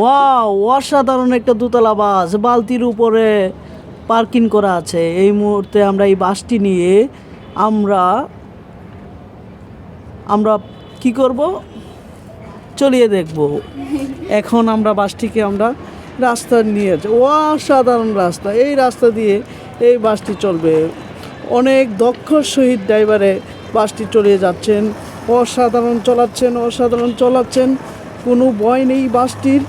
Wow, অসাধারণ একটা দোতলা বাস। বালতির উপরে পার্কিং করা আছে। এই মুহূর্তে আমরা এই বাসটি নিয়ে আমরা আমরা কি করব? চলিয়ে দেখব। এখন আমরা বাসটিকে আমরা রাস্তা নিয়ে অসাধারণ রাস্তা। এই রাস্তা দিয়ে এই বাসটি চলবে। অনেক দক্ষ শহীদ ড্রাইভারে বাসটি চলিয়ে যাচ্ছেন। অসাধারণ চলাচ্ছেন অসাধারণ চলাচ্ছেন। কোনো ভয় নেই বাসটির।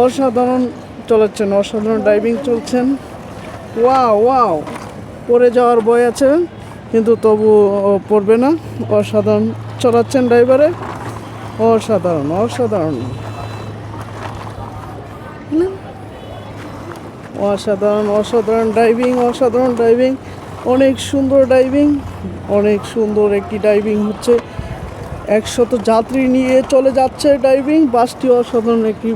অসাধারণ চলাচ্ছেন অসাধারণ ড্রাইভিং চলছেন। ওয়াও ওয়াও পড়ে যাওয়ার ভয় আছে, কিন্তু তবু পড়বে না। অসাধারণ চলাচ্ছেন ড্রাইভারে অসাধারণ অসাধারণ। অসাধারণ অসাধারণ ড্রাইভিং অসাধারণ ড্রাইভিং অনেক সুন্দর ড্রাইভিং অনেক সুন্দর একটি ড্রাইভিং হচ্ছে। একশত যাত্রী নিয়ে চলে যাচ্ছে ড্রাইভিং বাসটি অসাধারণ একটি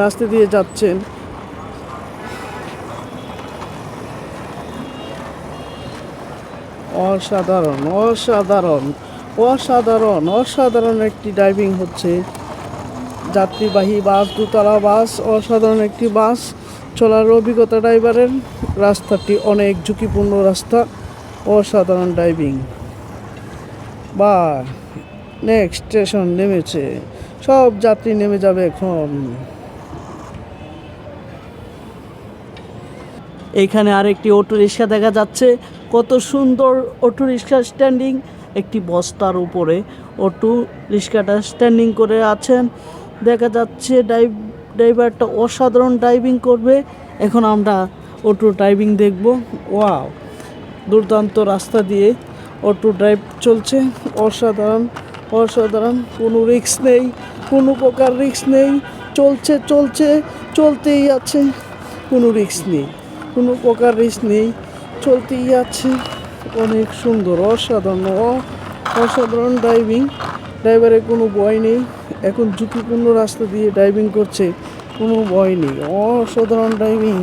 রাস্তা দিয়ে যাচ্ছেন। অসাধারণ অসাধারণ অসাধারণ অসাধারণ একটি ড্রাইভিং হচ্ছে। যাত্রীবাহী বাস, দুতলা বাস, অসাধারণ একটি বাস। চলার অভিজ্ঞতা ড্রাইভারের রাস্তাটি অনেক ঝুঁকিপূর্ণ রাস্তা, অসাধারণ ড্রাইভিং বা নেক্সট স্টেশন নেমেছে। সব যাত্রী নেমে যাবে এখন। এইখানে আরেকটি অটো রিক্সা দেখা যাচ্ছে। কত সুন্দর অটো রিক্সা স্ট্যান্ডিং একটি বস্তার উপরে অটো রিক্সাটা স্ট্যান্ডিং করে আছেন। দেখা যাচ্ছে ড্রাইভ ড্রাইভারটা অসাধারণ ড্রাইভিং করবে। এখন আমরা অটো ড্রাইভিং দেখব। ওয়াও! দুর্দান্ত রাস্তা দিয়ে অটো ড্রাইভ চলছে। অসাধারণ অসাধারণ। কোনো রিক্স নেই, কোনো প্রকার রিক্স নেই। চলছে চলছে, চলতেই আছে। কোনো রিক্স নেই। কোনো প্রকার রিস্ক নেই। চলতেই আছে অনেক সুন্দর, অসাধারণ অসাধারণ ড্রাইভিং ড্রাইভারের কোনো ভয় নেই। এখন ঝুঁকিপূর্ণ রাস্তা দিয়ে ড্রাইভিং করছে, কোনো ভয় নেই। অসাধারণ ড্রাইভিং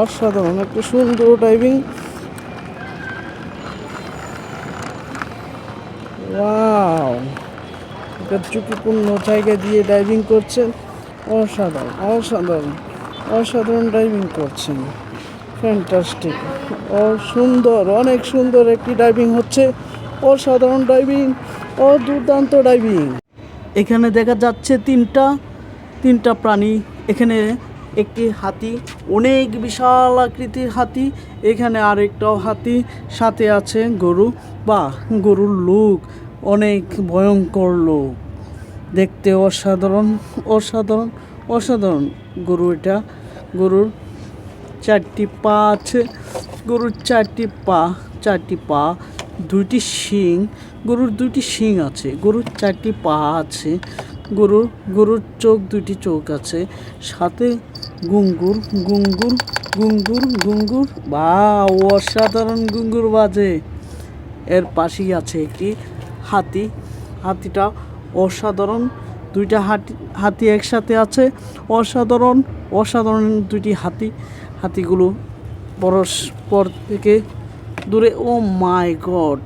অসাধারণ, একটা সুন্দর ড্রাইভিং ওয়াও ঝুঁকিপূর্ণ জায়গা দিয়ে ড্রাইভিং করছেন। অসাধারণ অসাধারণ অসাধারণ ড্রাইভিং করছেন। ফ্যান্টাস্টিক ও সুন্দর অনেক সুন্দর একটি ড্রাইভিং হচ্ছে। অসাধারণ ড্রাইভিং ও দুর্দান্ত ড্রাইভিং এখানে দেখা যাচ্ছে তিনটা তিনটা প্রাণী। এখানে একটি হাতি, অনেক বিশাল আকৃতির হাতি। এখানে আরেকটাও হাতি সাথে আছে, গরু। বা গরুর লুক। অনেক ভয়ঙ্কর লোক। দেখতে অসাধারণ অসাধারণ অসাধারণ। গরু এটা, গরুর চারটি পা আছে। গরুর চারটি পা চারটি পা, দুইটি শিং, গরুর দুইটি শিং আছে। গরুর চারটি পা আছে। গরুর গরুর চোখ দুইটি চোখ আছে। সাথে গুঙ্গুর গুঙ্গুর গুঙ্গুর গুঙ্গুর। বা অসাধারণ গুঙ্গুর বাজে। এর পাশেই আছে একটি হাতি, হাতিটা অসাধারণ। দুইটা হাতি হাতি একসাথে আছে। অসাধারণ অসাধারণ দুইটি হাতি। হাতিগুলো পরস্পর থেকে দূরে। ও মাই গড